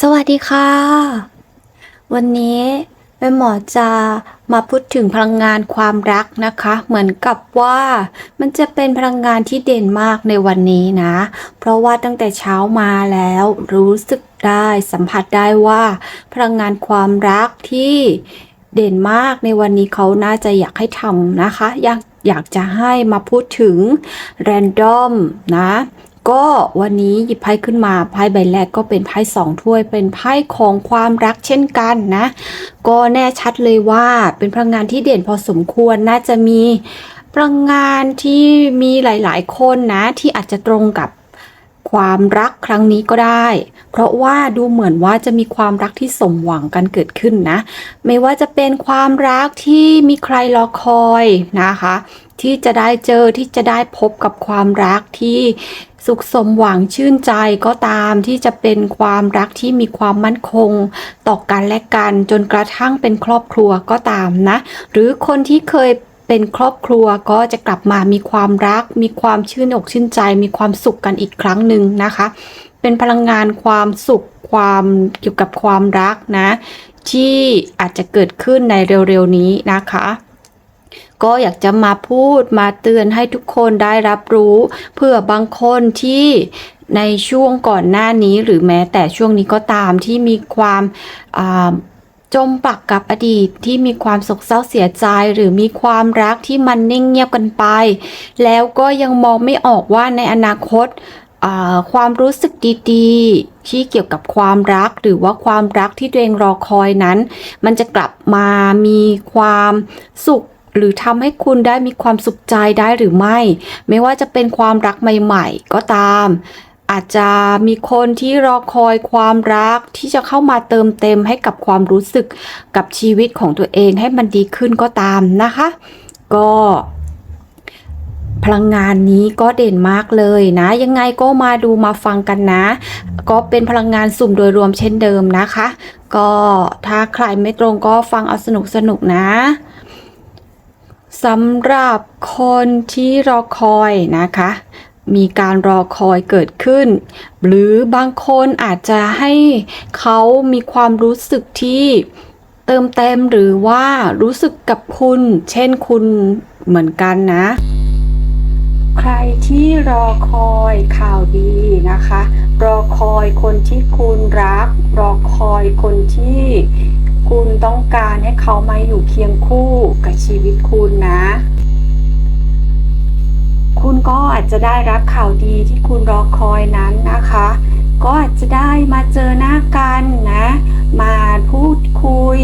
สวัสดีค่ะ วันนี้แม่หมอจะมาพูดถึงพลังงานความรักนะคะ เหมือนกับว่ามันจะเป็นพลังงานที่เด่นมากในวันนี้นะ เพราะว่าตั้งแต่เช้ามาแล้วรู้สึกได้สัมผัสได้ว่า พลังงานความรักที่เด่นมากในวันนี้เขาน่าจะอยากให้ทำนะคะ อยากอยากจะให้มาพูดถึงแรนดอมนะ ก็วันนี้หยิบไพ่ขึ้นมาไพ่ใบแรกก็เป็นไพ่สองถ้วยเป็นไพ่ของความรักเช่นกันนะ ก็แน่ชัดเลยว่าเป็นพลังงานที่เด่นพอสมควรน่าจะมีพลังงานที่มีหลาย ๆ คนนะที่อาจจะตรงกับความรักครั้งนี้ก็ได้ เพราะว่าดูเหมือนว่าจะมีความรักที่สมหวังกันเกิดขึ้นนะ ไม่ว่าจะเป็นความรักที่มีใครรอคอยนะคะ ที่จะได้เจอที่จะได้พบกับความรักที่ สุขสมหวังชื่นใจก็ตามที่จะเป็นความรักที่มีความมั่นคง ต่อกันและกันจนกระทั่งเป็นครอบครัวก็ตามนะ หรือคนที่เคยเป็นครอบครัวก็จะกลับมามีความรัก มีความชื่นอกชื่นใจ มีความสุขกันอีกครั้งหนึ่งนะคะ เป็นพลังงานความสุขความเกี่ยวกับความรักนะ ที่อาจจะเกิดขึ้นในเร็วๆนี้นะคะ ก็อยากจะมาพูดมาเตือนให้ทุกคนได้รับรู้ เพื่อบางคนที่ในช่วงก่อนหน้านี้หรือแม้แต่ช่วงนี้ก็ตามที่มีความาจมปักกับอดีตที่มีความโศกเศร้าเสียใจหรือมีความรักที่มันนิ่งเงียบกันไป แล้วก็ยังมองไม่ออกว่าในอนาคตาความรู้สึกดีๆ ที่เกี่ยวกับความรักหรือว่าความรักที่ตัวเองรอคอยนั้น มันจะกลับมามีความสุข หรือทำให้คุณได้มีความสุขใจได้หรือไม่ ไม่ว่าจะเป็นความรักใหม่ ๆ ก็ตาม อาจจะมีคนที่รอคอยความรักที่จะเข้ามาเติมเต็มให้กับความรู้สึกกับชีวิตของตัวเองให้มันดีขึ้นก็ตามนะคะ ก็พลังงานนี้ก็เด่นมากเลยนะ ยังไงก็มาดูมาฟังกันนะ ก็เป็นพลังงานสุ่มโดยรวมเช่นเดิมนะคะ ก็ถ้าใครไม่ตรงก็ฟังเอาสนุกสนุกๆนะ สำหรับคนที่รอคอยนะคะ มีการรอคอยเกิดขึ้น หรือบางคนอาจจะให้เขามีความรู้สึกที่เติมเต็มหรือว่ารู้สึกกับคุณ เช่นคุณเหมือนกันนะ ใครที่รอคอยข่าวดีนะคะ รอคอยคนที่คุณรัก รอคอยคนที่ คุณต้องการให้เขามาอยู่เคียงคู่กับชีวิตคุณนะ คุณก็อาจจะได้รับข่าวดีที่คุณรอคอยนั้นนะคะ ก็อาจจะได้มาเจอหน้ากันนะ มาพูดคุย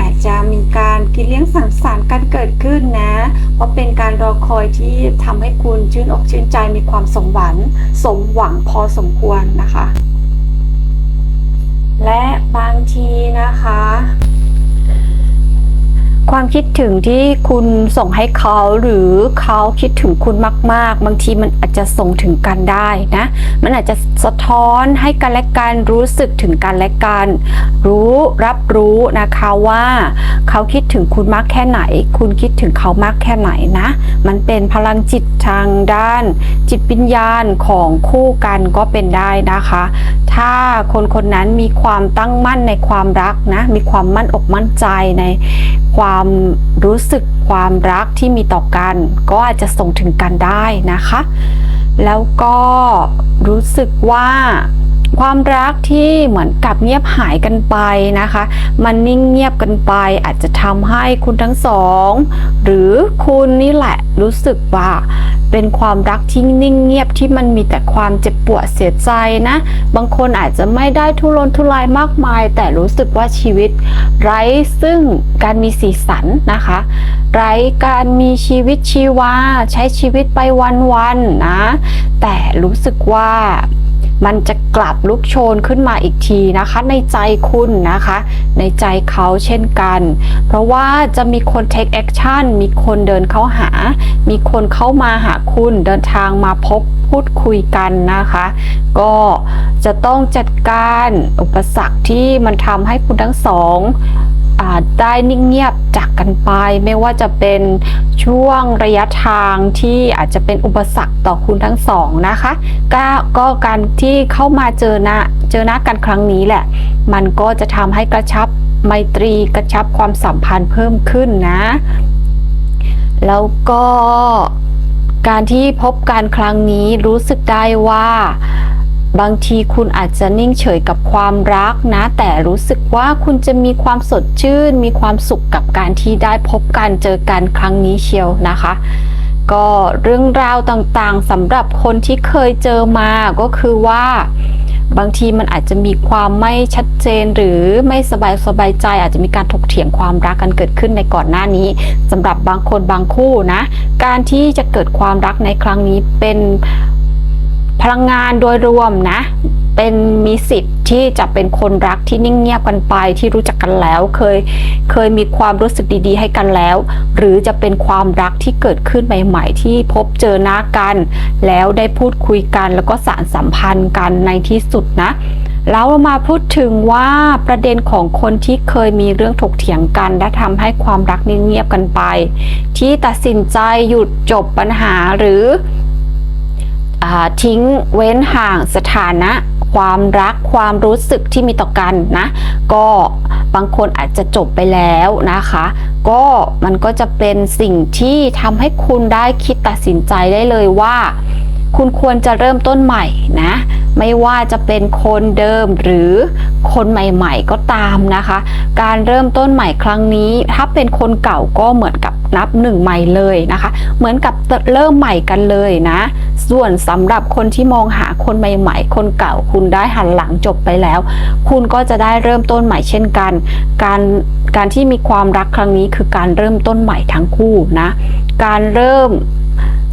อาจจะมีการกินเลี้ยงสังสรรค์กันเกิดขึ้นนะ เพราะเป็นการรอคอยที่ทำให้คุณชื่นอกชื่นใจมีความสมหวังสมหวังพอสมควรนะคะ และบางทีนะคะ ความคิดถึงที่คุณส่งให้เขาหรือเขาคิดถึงคุณมาก ๆ บางทีมันอาจจะส่งถึงกันได้นะ มันอาจจะสะท้อนให้กันและกันรู้สึกถึงกันและกัน รู้รับรู้นะคะว่าเขาคิดถึงคุณมากแค่ไหน คุณคิดถึงเขามากแค่ไหนนะ มันเป็นพลังจิตทางด้าน จิตวิญญาณของคู่กันก็เป็นได้นะคะ ถ้าคนคนนั้นมีความตั้งมั่นในความรักนะ มีความมั่นอกมั่นใจในความความรู้สึกความรักที่มีต่อกัน ก็อาจจะส่งถึงกันได้นะคะ แล้วก็รู้สึกว่าความรักที่เหมือนกับเงียบหายกันไปนะคะ มันนิ่งเงียบกันไป อาจจะทำให้คุณทั้งสอง หรือคุณนี่แหละรู้สึกว่า เป็นความรักที่นิ่งเงียบที่มันมีแต่ความเจ็บปวดเสียใจนะ บางคนอาจจะไม่ได้ทุรนทุรายมากมาย แต่รู้สึกว่าชีวิต ไร้ซึ่งการมีสีสันนะคะ ไร้การมีชีวิตชีวาใช้ชีวิตไปวันๆนะแต่รู้สึกว่า มันจะกลับลุกโชนขึ้นมาอีกทีนะคะ ในใจคุณนะคะ ในใจเขาเช่นกัน เพราะว่าจะมีคน take action มีคนเดินเข้าหา มีคนเข้ามาหาคุณเดินทางมาพบพูดคุยกันนะคะ ก็จะต้องจัดการอุปสรรคที่มันทำให้คุณทั้งสอง ได้นิ่งเงียบจากกันไป ไม่ว่าจะเป็นช่วงระยะทางที่อาจจะเป็นอุปสรรคต่อคุณทั้งสองนะคะก็ก็การที่เข้ามาเจอหน้าเจอหน้ากันครั้งนี้แหละ มันก็จะทำให้กระชับไมตรีกระชับความสัมพันธ์เพิ่มขึ้นนะ แล้วก็การที่พบการครั้งนี้รู้สึกได้ว่า บางทีคุณอาจจะนิ่งเฉยกับความรักนะ แต่รู้สึกว่าคุณจะมีความสดชื่น มีความสุขกับการที่ได้พบการเจอกันครั้งนี้เชียวนะคะ ก็เรื่องราวต่างๆสำหรับคนที่เคยเจอมาก็คือว่าบางทีมันอาจจะมีความไม่ชัดเจนหรือไม่สบายสบายใจ อาจจะมีการถกเถียงความรักกันเกิดขึ้นในก่อนหน้านี้สำหรับบางคนบางคู่นะ การที่จะเกิดความรักในครั้งนี้เป็น พลังงานโดยรวมนะ เป็นมีสิทธิ์ที่จะเป็นคนรักที่นิ่งเงียบกันไปที่รู้จักกันแล้ว เคยเคยมีความรู้สึกดี ๆ ให้กันแล้ว หรือจะเป็นความรักที่เกิดขึ้นใหม่ ๆ ที่พบเจอหน้ากัน แล้วได้พูดคุยกัน แล้วก็สารสัมพันธ์กันในที่สุดนะแล้วมาพูดถึงว่าประเด็นของคนที่เคยมีเรื่องถกเถียงกัน และทำให้ความรักนิ่งเงียบกันไป ที่ตัดสินใจหยุดจบปัญหาหรือ ทิ้งเว้นห่างสถานะ ความรักความรู้สึกที่มีต่อกันนะ ก็บางคนอาจจะจบไปแล้วนะคะ ก็มันก็จะเป็นสิ่งที่ทำให้คุณได้คิดตัดสินใจได้เลยว่า คุณควรจะเริ่มต้นใหม่นะ ไม่ว่าจะเป็นคนเดิมหรือคนใหม่ ๆ ก็ตามนะคะ การเริ่มต้นใหม่ครั้งนี้ ถ้าเป็นคนเก่าก็เหมือนกับ นับหนึ่งใหม่เลยนะคะ เหมือนกับเริ่มใหม่กันเลยนะ ส่วนสำหรับคนที่มองหาคนใหม่ ๆ คนเก่าคุณได้หันหลังจบไปแล้ว คุณก็จะได้เริ่มต้นใหม่เช่นกัน การการที่มีความรักครั้งนี้คือการเริ่มต้นใหม่ทั้งคู่นะ การเริ่ม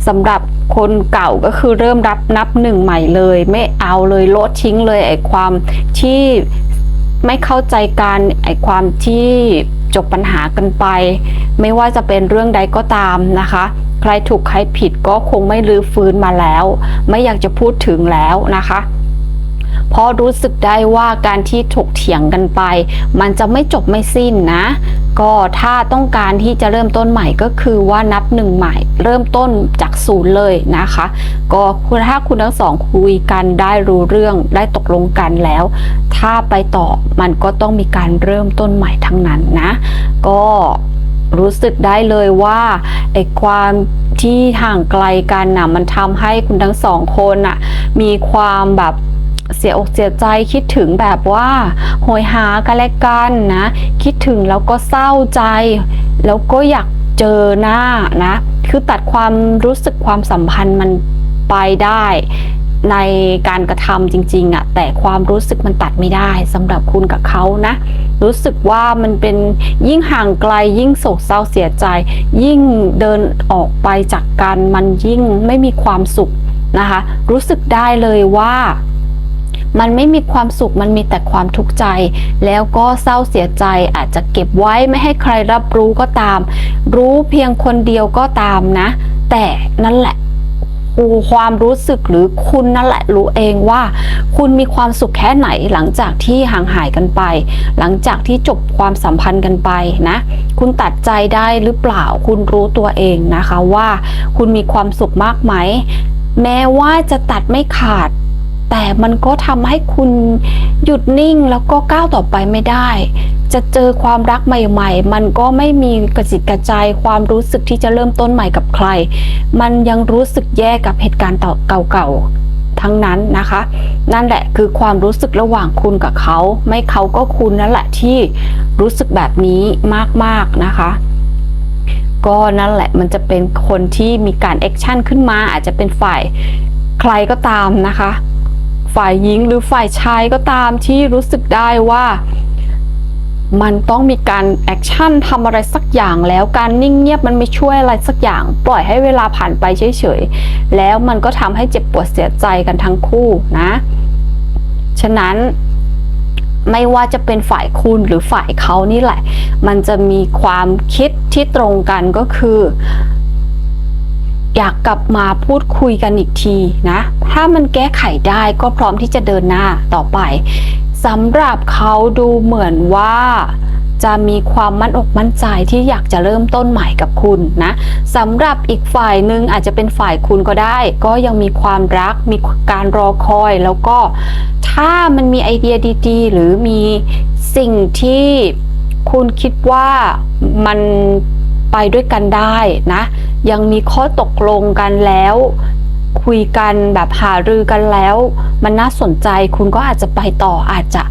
สำหรับคนเก่าก็คือเริ่มรับนับหนึ่งใหม่เลย ไม่เอาเลยลดทิ้งเลยไอ้ความที่ไม่เข้าใจกันไอ้ความที่ จบปัญหากันไป ไม่ว่าจะเป็นเรื่องใดก็ตามนะคะ ใครถูกใครผิดก็คงไม่ลื้อฟื้นมาแล้ว ไม่อยากจะพูดถึงแล้วนะคะ เพราะรู้สึกได้ว่าการที่ถกเถียงกันไป มันจะไม่จบไม่สิ้นนะ ก็ถ้าต้องการที่จะเริ่มต้นใหม่ก็คือว่านับหนึ่งใหม่ เริ่มต้นจากศูนย์เลยนะคะ ก็คุณถ้าคุณทั้งสองคุยกันได้รู้เรื่องได้ตกลงกันแล้ว ถ้าไปต่อมันก็ต้องมีการเริ่มต้นใหม่ทั้งนั้นนะ ก็รู้สึกได้เลยว่าไอ้ความที่ห่างไกลกันน่ะมันทำให้คุณทั้งสองคนน่ะมีความแบบ เสียอกเสียใจคิดถึงแบบว่าโหยหากันและกันนะ คิดถึงแล้วก็เศร้าใจ แล้วก็อยากเจอหน้านะ คือตัดความรู้สึกความสัมพันธ์มันไปได้ในการกระทำจริงๆอะแต่ความรู้สึกมันตัดไม่ได้สำหรับคุณกับเขานะ รู้สึกว่ามันเป็นยิ่งห่างไกลยิ่งโศกเศร้าเสียใจ ยิ่งเดินออกไปจากกันมันยิ่งไม่มีความสุขนะคะ รู้สึกได้เลยว่า มันไม่มีความสุขมันมีแต่ความทุกข์ใจ แล้วก็เศร้าเสียใจอาจจะเก็บไว้ไม่ให้ใครรับรู้ก็ตาม รู้เพียงคนเดียวก็ตามนะ แต่นั่นแหละความรู้สึกหรือคุณนั่นแหละรู้เองว่า คุณมีความสุขแค่ไหนหลังจากที่ห่างหายกันไป หลังจากที่จบความสัมพันธ์กันไปนะ คุณตัดใจได้หรือเปล่า คุณรู้ตัวเองนะคะว่า คุณมีความสุขมากไหม แม้ว่าจะตัดไม่ขาด แต่มันก็ทำให้คุณหยุดนิ่งแล้วก็ก้าวต่อไปไม่ได้ จะเจอความรักใหม่ ๆ มันก็ไม่มีกระจิตกระใจความรู้สึกที่จะเริ่มต้นใหม่กับใคร มันยังรู้สึกแย่กับเหตุการณ์ต่อเก่าๆทั้งนั้นนะคะ นั่นแหละคือความรู้สึกระหว่างคุณกับเขา ไม่เขาก็คุณนั่นแหละที่รู้สึกแบบนี้มากๆนะคะก็นั่นแหละมันจะเป็นคนที่มีการแอคชั่นขึ้นมาอาจจะเป็นฝ่ายใครก็ตามนะคะ ฝ่ายหญิงหรือฝ่ายชายก็ตามที่รู้สึกได้ว่า มันต้องมีการแอคชั่นทำอะไรสักอย่างแล้วการนิ่งเงียบมันไม่ช่วยอะไรสักอย่าง ปล่อยให้เวลาผ่านไปเฉยๆ แล้วมันก็ทำให้เจ็บปวดเสียใจกันทั้งคู่นะ ฉะนั้นไม่ว่าจะเป็นฝ่ายคุณหรือฝ่ายเขานี่แหละ มันจะมีความคิดที่ตรงกันก็คือ อยากกลับมาพูดคุยกันอีกทีนะ ถ้ามันแก้ไขได้ก็พร้อมที่จะเดินหน้าต่อไปสำหรับเขาดูเหมือนว่าจะมีความมั่นอกมั่นใจที่อยากจะเริ่มต้นใหม่กับคุณนะสำหรับอีกฝ่ายหนึ่งอาจจะเป็นฝ่ายคุณก็ได้ ก็ยังมีความรักมีการรอคอยแล้วก็ถ้ามันมีไอเดียดีๆ หรือมีสิ่งที่คุณคิดว่ามัน ไปด้วยกันได้นะ ยังมีข้อตกลงกันแล้ว คุยกันแบบหารือกันแล้ว มันน่าสนใจคุณก็อาจจะไปต่ออาจจะ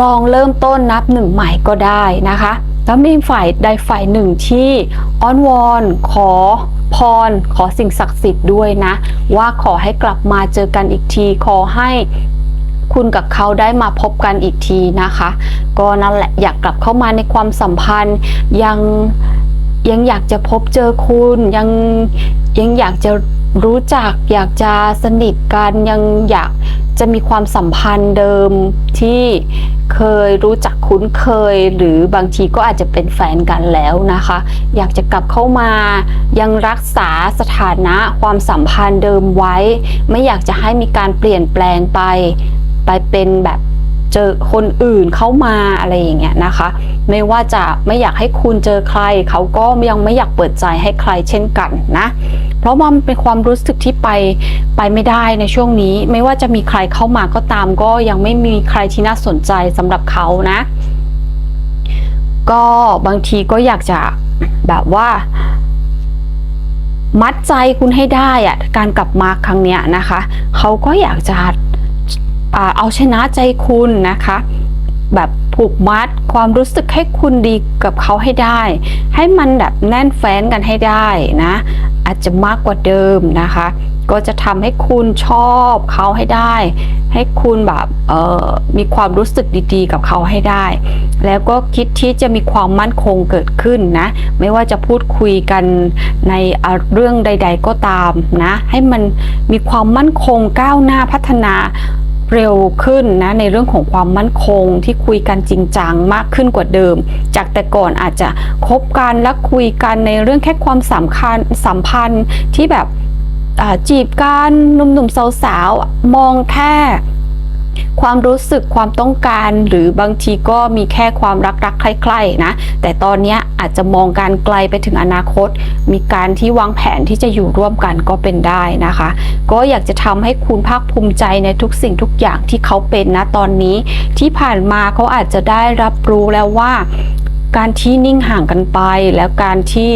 ลองเริ่มต้นนับหนึ่งใหม่ก็ได้นะคะแล้วมีฝ่ายใดฝ่ายหนึ่งที่อ้อนวอนขอพรขอสิ่งศักดิ์สิทธิ์ด้วยนะ ว่าขอให้กลับมาเจอกันอีกที ขอให้คุณกับเขาได้มาพบกันอีกทีนะคะ ก็นั่นแหละอยากกลับเข้ามาในความสัมพันธ์ยัง ยังอยากจะพบเจอคุณยังยังอยากจะรู้จัก อยากจะสนิทกันยังอยากจะมีความสัมพันธ์เดิมที่เคยรู้จักคุ้นเคย หรือบางทีก็อาจจะเป็นแฟนกันแล้วนะคะ อยากจะกลับเข้ามายังรักษาสถานะความสัมพันธ์เดิมไว้ ไม่อยากจะให้มีการเปลี่ยนแปลงไป ไปเป็นแบบ เจอคนอื่นเข้ามาอะไรอย่างเงี้ยนะคะ ไม่ว่าจะไม่อยากให้คุณเจอใคร เขาก็ยังไม่อยากเปิดใจให้ใครเช่นกันนะ เพราะมันเป็นความรู้สึกที่ไปไปไม่ได้ในช่วงนี้ ไม่ว่าจะมีใครเข้ามาก็ตาม ก็ยังไม่มีใครที่น่าสนใจสำหรับเขานะ ก็บางทีก็อยากจะแบบว่ามัดใจคุณให้ได้อะการกลับมาครั้งเนี้ยนะคะ เขาก็อยากจะ เอาชนะใจคุณนะคะ แบบผูกมัดความรู้สึกให้คุณดีกับเขาให้ได้ ให้มันแบบแน่นแฟ้นกันให้ได้นะ อาจจะมากกว่าเดิมนะคะ ก็จะทำให้คุณชอบเขาให้ได้ ให้คุณแบบเออมีความรู้สึกดีๆ กับเขาให้ได้ แล้วก็คิดที่จะมีความมั่นคงเกิดขึ้นนะ ไม่ว่าจะพูดคุยกันในเรื่องใด ๆ ก็ตามนะ ให้มันมีความมั่นคงก้าวหน้าพัฒนา เร็วขึ้นนะในเรื่องของความมั่นคงที่คุยกันจริงจังมากขึ้นกว่าเดิม จากแต่ก่อนอาจจะคบกันและคุยกันในเรื่องแค่ความสำคัญสัมพันธ์ที่แบบจีบกันหนุ่มๆสาวๆมองแค่ ความรู้สึกความต้องการหรือบางทีก็มีแค่ความรักรักๆใคร่ๆนะ แต่ตอนนี้อาจจะมองการไกลไปถึงอนาคต มีการที่วางแผนที่จะอยู่ร่วมกันก็เป็นได้นะคะ ก็อยากจะทำให้คุณภาคภูมิใจในทุกสิ่งทุกอย่างที่เขาเป็นนะตอนนี้ ที่ผ่านมาเขาอาจจะได้รับรู้แล้วว่าการที่นิ่งห่างกันไปแล้วการที่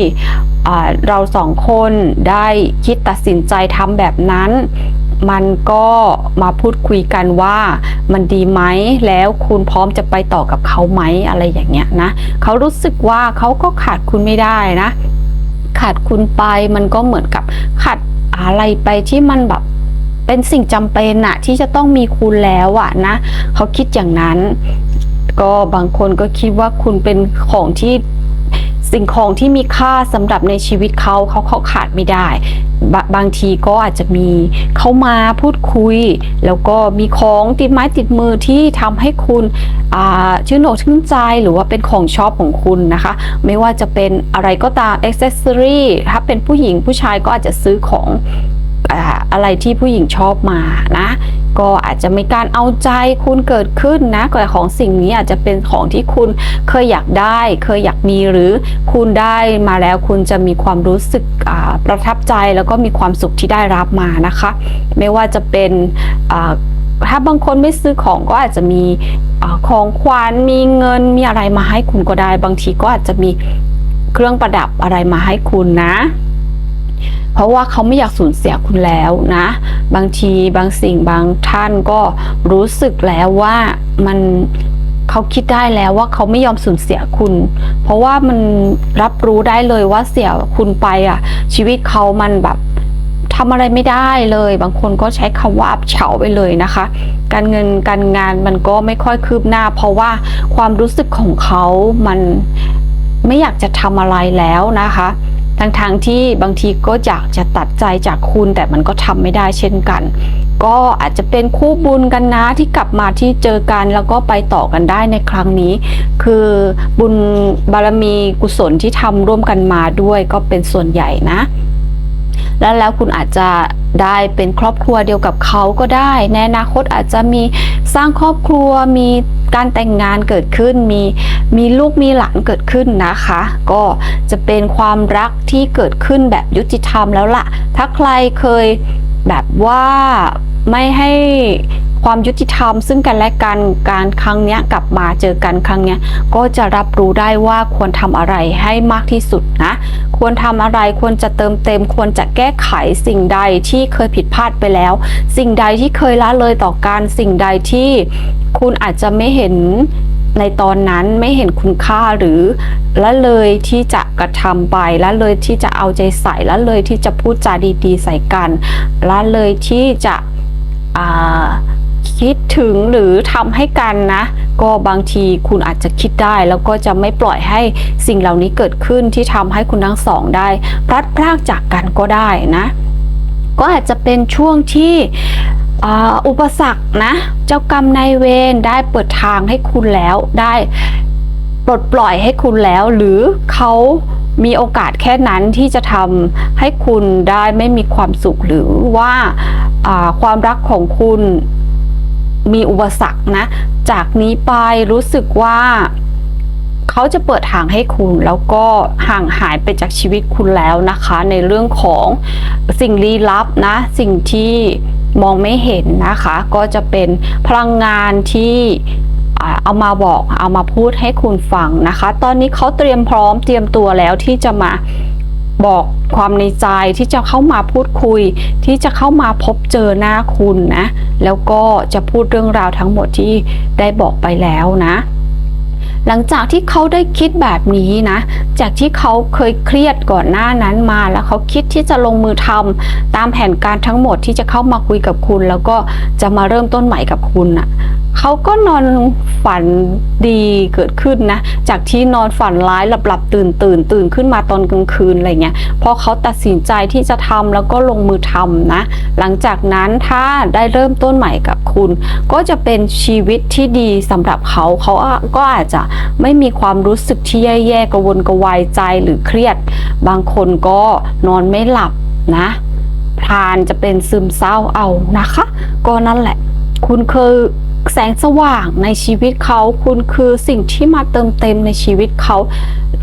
เราสองคนได้คิดตัดสินใจทำแบบนั้น มันก็มาพูดคุยกันว่ามันดีไหมแล้วคุณพร้อมจะไปต่อกับเขาไหมอะไรอย่างเงี้ยนะเขารู้สึกว่าเขาก็ขาดคุณไม่ได้นะ ขาดคุณไปมันก็เหมือนกับขาดอะไรไปที่มันแบบเป็นสิ่งจำเป็นอะที่จะต้องมีคุณแล้วอะนะเขาคิดอย่างนั้น ก็บางคนก็คิดว่าคุณเป็นของที่ สิ่งของที่มีค่าสำหรับในชีวิตเขาเขาเขาขาดไม่ได้บบางทีก็อาจจะมีเข้ามาพูดคุย แล้วก็มีของติดไม้ติดมือที่ทำให้คุณชื่นอกชื่นใจหรือว่าเป็นของชอบของคุณนะคะ ไม่ว่าจะเป็นอะไรก็ตามอ c เซสซอรี่ถ้าเป็นผู้หญิงผู้ชายก็อาจจะซื้อของอะไรที่ผู้หญิงชอบมานะ ก็อาจจะมีการเอาใจคุณเกิดขึ้นนะแต่ของสิ่งนี้อาจจะเป็นของที่คุณเคยอยากได้ เคยอยากมีหรือคุณได้มาแล้วคุณจะมีความรู้สึกประทับใจแล้วก็มีความสุขที่ได้รับมานะคะ ไม่ว่าจะเป็นถ้าบางคนไม่ซื้อของก็อาจจะมีอของขวัญมีเงินมีอะไรมาให้คุณก็ได้ บางทีก็อาจจะมีเครื่องประดับอะไรมาให้คุณนะ เพราะว่าเขาไม่อยากสูญเสียคุณแล้วนะ บางทีบางสิ่งบางท่านก็รู้สึกแล้วว่ามันเขาคิดได้แล้วว่าเขาไม่ยอมสูญเสียคุณ เพราะว่ามันรับรู้ได้เลยว่าเสียคุณไปอะ ชีวิตเขามันแบบทำอะไรไม่ได้เลย บางคนก็ใช้คำว่าอับเฉาไปเลยนะคะ การเงินการงานมันก็ไม่ค่อยคืบหน้า เพราะว่าความรู้สึกของเขามันไม่อยากจะทำอะไรแล้วนะคะ ทั้งๆทที่บางทีก็อยากจะตัดใจจากคุณแต่มันก็ทำไม่ได้เช่นกัน ก็อาจจะเป็นคู่บุญกันนะที่กลับมาที่เจอกันแล้วก็ไปต่อกันได้ในครั้งนี้ คือบุญบารมีกุศลที่ทำร่วมกันมาด้วยก็เป็นส่วนใหญ่นะ แล้วแล้วคุณอาจจะได้เป็นครอบครัวเดียวกับเขาก็ได้ ในอนาคตอาจจะมีสร้างครอบครัวมีการแต่งงานเกิดขึ้นมี มีลูกมีหลานเกิดขึ้นนะคะ ก็จะเป็นความรักที่เกิดขึ้นแบบยุติธรรมแล้วล่ะ ถ้าใครเคยแบบว่าไม่ให้ความยุติธรรม ซึ่งกันและกันการครั้งนี้กลับมาเจอกันครั้งนี้ก็จะรับรู้ได้ว่าควรทำอะไรให้มากที่สุดนะ ควรทำอะไรควรจะเติมเต็ม ควรจะแก้ไขสิ่งใดที่เคยผิดพลาดไปแล้ว สิ่งใดที่เคยละเลยต่อการสิ่งใดที่คุณอาจจะไม่เห็น ในตอนนั้นไม่เห็นคุณค่าหรือละเลยที่จะกระทำไปละเลยที่จะเอาใจใส่ละเลยที่จะพูดจาดีๆ ใส่กันละเลยที่จะคิดถึงหรือทำให้กันนะ ก็บางทีคุณอาจจะคิดได้ แล้วก็จะไม่ปล่อยให้สิ่งเหล่านี้เกิดขึ้นที่ทำให้คุณทั้งสองได้พลัดพรากจากกันก็ได้นะ ก็อาจจะเป็นช่วงที่ อุปสรรคนะ เจ้ากรรมนายเวรได้เปิดทางให้คุณแล้วได้ปลดปล่อยให้คุณแล้ว หรือเขามีโอกาสแค่นั้นที่จะทำให้คุณได้ไม่มีความสุขหรือว่าความรักของคุณมีอุปสรรคนะ จากนี้ไปรู้สึกว่า เขาจะเปิดทางให้คุณแล้วก็ห่างหายไปจากชีวิตคุณแล้วนะคะ ในเรื่องของสิ่งลี้ลับนะ สิ่งที่มองไม่เห็นนะคะ ก็จะเป็นพลังงานที่เอามาบอกเอามาพูดให้คุณฟังนะคะ ตอนนี้เขาเตรียมพร้อมเตรียมตัวแล้วที่จะมาบอกความในใจที่จะเข้ามาพูดคุย ที่จะเข้ามาพบเจอหน้าคุณนะ แล้วก็จะพูดเรื่องราวทั้งหมดที่ได้บอกไปแล้วนะ หลังจากที่เขาได้คิดแบบนี้นะ จากที่เขาเคยเครียดก่อนหน้านั้นมา แล้วเขาคิดที่จะลงมือทำตามแผนการทั้งหมดที่จะเข้ามาคุยกับคุณ แล้วก็จะมาเริ่มต้นใหม่กับคุณอะ เขาก็นอนฝันดีเกิดขึ้นนะ จากที่นอนฝันร้ายหลับหลับตื่นตื่นตื่นขึ้นมาตอนกลางคืนอะไรเงี้ยพอเขาตัดสินใจที่จะทำแล้วก็ลงมือทำนะ หลังจากนั้นถ้าได้เริ่มต้นใหม่กับคุณ ก็จะเป็นชีวิตที่ดีสำหรับเขาเขาก็อาจจะไม่มีความรู้สึกที่แย่ๆกระวนกระวายใจหรือเครียด บางคนก็นอนไม่หลับนะพรานจะเป็นซึมเศร้าเอานะคะ ก็นั่นแหละ คุณคือ แสงสว่างในชีวิตเขา คุณคือสิ่งที่มาเติมเต็มในชีวิตเขา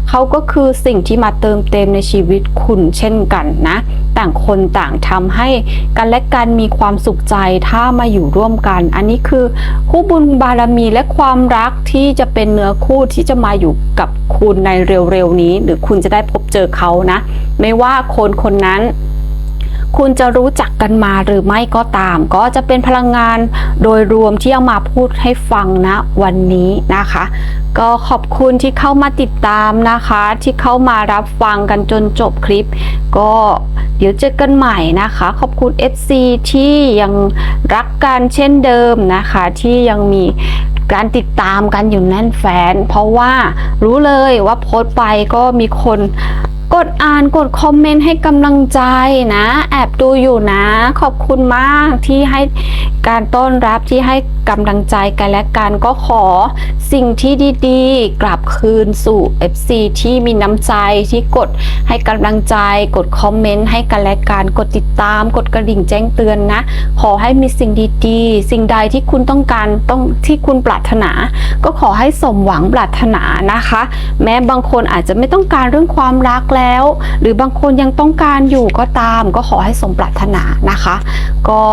เขาก็คือสิ่งที่มาเติมเต็มในชีวิตคุณเช่นกันนะ ต่างคนต่างทำให้กันและกันมีความสุขใจถ้ามาอยู่ร่วมกัน อันนี้คือคู่บุญบารมีและความรักที่จะเป็นเนื้อคู่ที่จะมาอยู่กับคุณในเร็วๆนี้ หรือคุณจะได้พบเจอเขานะ ไม่ว่าคนคนนั้น คุณจะรู้จักกันมาหรือไม่ก็ตาม ก็จะเป็นพลังงานโดยรวมที่เอามาพูดให้ฟังนะวันนี้นะคะ ก็ขอบคุณที่เข้ามาติดตามนะคะ ที่เข้ามารับฟังกันจนจบคลิป ก็เดี๋ยวเจอกันใหม่นะคะ ขอบคุณ FC ที่ยังรักกันเช่นเดิมนะคะ ที่ยังมีการติดตามกันอยู่แน่นแฟน เพราะว่ารู้เลยว่าโพสต์ไปก็มีคน กดอ่านกดคอมเมนต์ให้กำลังใจนะ แอบดูอยู่นะ ขอบคุณมากที่ให้การต้อนรับที่ให้กำลังใจกันและกันก็ขอสิ่งที่ดีๆ กลับคืนสู่ FC ที่มีน้ำใจที่กดให้กำลังใจ กดคอมเมนต์ให้กันและกันกดติดตาม กดกระดิ่งแจ้งเตือนนะ ขอให้มีสิ่งดีๆ สิ่งใดที่คุณต้องการต้องที่คุณปรารถนา ก็ขอให้สมหวังปรารถนานะคะ แม้บางคนอาจจะไม่ต้องการเรื่องความรักแล้วแล้ว หรือบางคนยังต้องการอยู่ก็ตาม ก็ขอให้สมปรารถนานะคะ ก็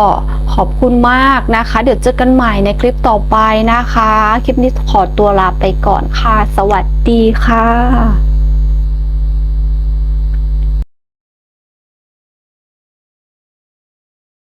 ขอบคุณมากนะคะ เดี๋ยวเจอกันใหม่ในคลิปต่อไปนะคะ คลิปนี้ขอตัวลาไปก่อนค่ะ สวัสดีค่ะ